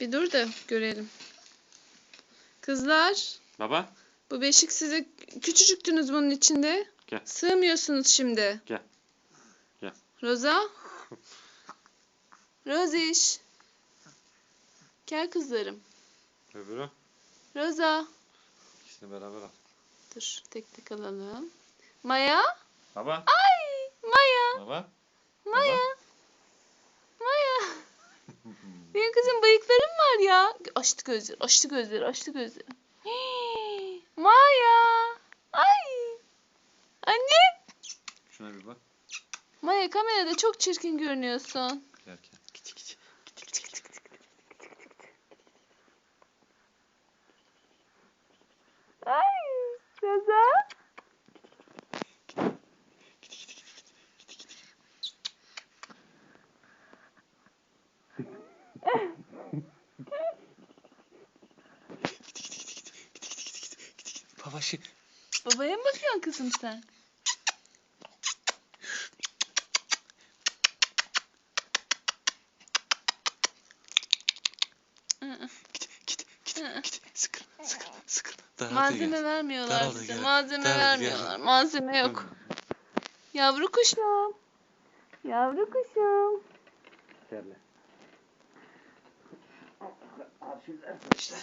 Bir dur da görelim. Kızlar, Baba. bu beşik size küçücüktünüz bunun içinde. Gel. Sığmıyorsunuz şimdi. Gel. Gel. Roza. Roziş. Gel kızlarım. Öbürü. Roza. İkisini beraber al. Dur tek tek alalım. Maya. Baba. Ay Maya. Baba. Maya. Maya. Benim kızım bıyıklarım var ya. Açtı gözleri, açtı gözleri, açtı gözleri. Hii, Maya. Ay. Anne. Şuna bir bak. Maya kamerada çok çirkin görünüyorsun. Giderken. Gici gici. Ay. Reza. Babaşı. Babaya mı bakıyorsun kızım sen? Git git git git. Sıkır sıkır sıkır. Malzeme gel. vermiyorlar Daraldı bize. gel. Malzeme Daraldı gel. vermiyorlar. Malzeme yok. Yavru kuşum. Yavru kuşum. Terle. İşte.